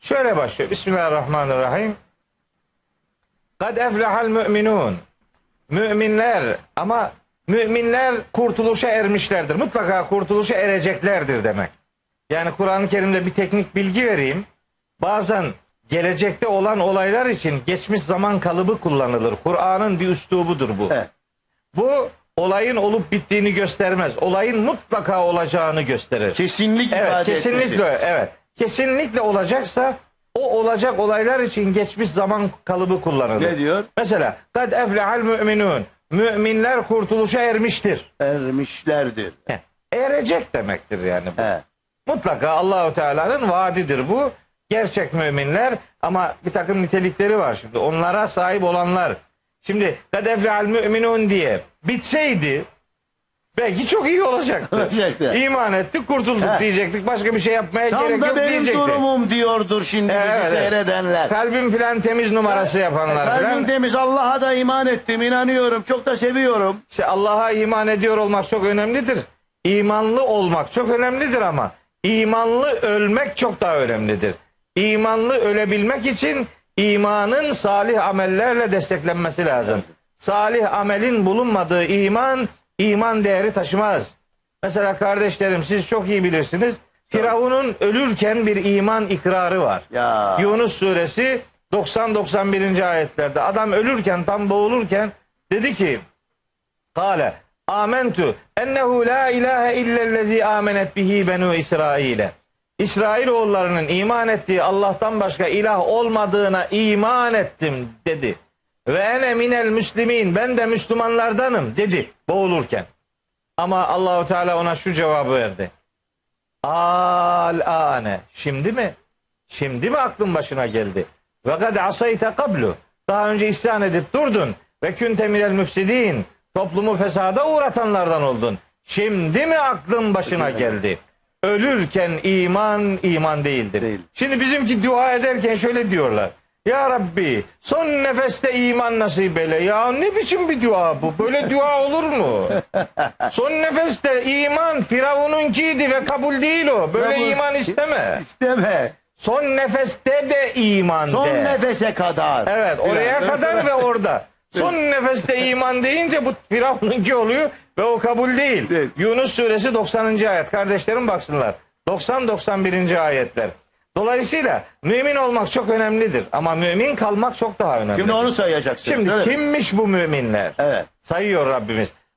Şöyle başlıyor. Bismillahirrahmanirrahim. Kad eflehal müminun. Müminler ama müminler kurtuluşa ermişlerdir. Mutlaka kurtuluşa ereceklerdir demek. Yani Kur'an-ı Kerim'de bir teknik bilgi vereyim. Bazen gelecekte olan olaylar için geçmiş zaman kalıbı kullanılır. Kur'an'ın bir üslubudur bu. Evet. Bu olayın olup bittiğini göstermez. Olayın mutlaka olacağını gösterir. Kesinlik Evet ifade kesinlikle etmesi. evet. Kesinlikle olacaksa o olacak olaylar için geçmiş zaman kalıbı kullanılır. Ne diyor? Mesela kad eflehal müminun. Müminler kurtuluşa ermiştir. Ermişlerdir. Heh, Erecek demektir yani bu. He. Mutlaka Allahu Teala'nın vaadidir bu. Gerçek müminler ama bir takım nitelikleri var şimdi. Onlara sahip olanlar. Şimdi kad eflehal müminun diye bitseydi belki çok iyi olacaktı. Olacaktı. İman ettik, kurtulduk He. diyecektik. Başka bir şey yapmaya Tam gerek da yok benim diyecektik. durumum diyordur şimdi Evet, bizi evet. seyredenler. Kalbim filan temiz numarası yapanlar Kalbim filan. temiz Allah'a da iman ettim inanıyorum çok da seviyorum. İşte Allah'a iman ediyor olmak çok önemlidir. İmanlı olmak çok önemlidir ama imanlı ölmek çok daha önemlidir. İmanlı ölebilmek için imanın salih amellerle desteklenmesi lazım. Salih amelin bulunmadığı iman iman değeri taşımaz. Mesela kardeşlerim siz çok iyi bilirsiniz. Firavun'un ölürken bir iman ikrarı var. Ya. Yunus suresi 90-91. ayetlerde adam ölürken tam boğulurken dedi ki Kale amentu ennehu la ilahe illellezi amenet bihi benu İsrail'e. İsrailoğullarının iman ettiği Allah'tan başka ilah olmadığına iman ettim dedi. Ve ene minel müslimin ben de Müslümanlardanım dedi boğulurken. Ama Allahu Teala ona şu cevabı verdi. Al ane. Şimdi mi? Şimdi mi aklın başına geldi? Ve kad asayte kablu. Daha önce isyan edip durdun. Ve künte minel müfsidin. Toplumu fesada uğratanlardan oldun. Şimdi mi aklın başına geldi? Ölürken iman iman değildir. Değil. Şimdi bizimki dua ederken şöyle diyorlar. Ya Rabbi son nefeste iman nasip eyle. Ya ne biçim bir dua bu? Böyle dua olur mu? Son nefeste iman Firavun'unkiydi ve kabul değil o. Böyle Kabul- iman isteme. İsteme. Son nefeste de iman Son de. nefese kadar. Evet oraya Biraz- kadar ve orada. Son nefeste iman deyince bu Firavun'unki oluyor ve o kabul değil. Değil. Yunus suresi 90. ayet. Kardeşlerim baksınlar. 90-91. ayetler. Dolayısıyla mümin olmak çok önemlidir. Ama mümin kalmak çok daha önemli. Şimdi onu sayacaksın. Şimdi mi? kimmiş bu müminler? Evet. Sayıyor Rabbimiz.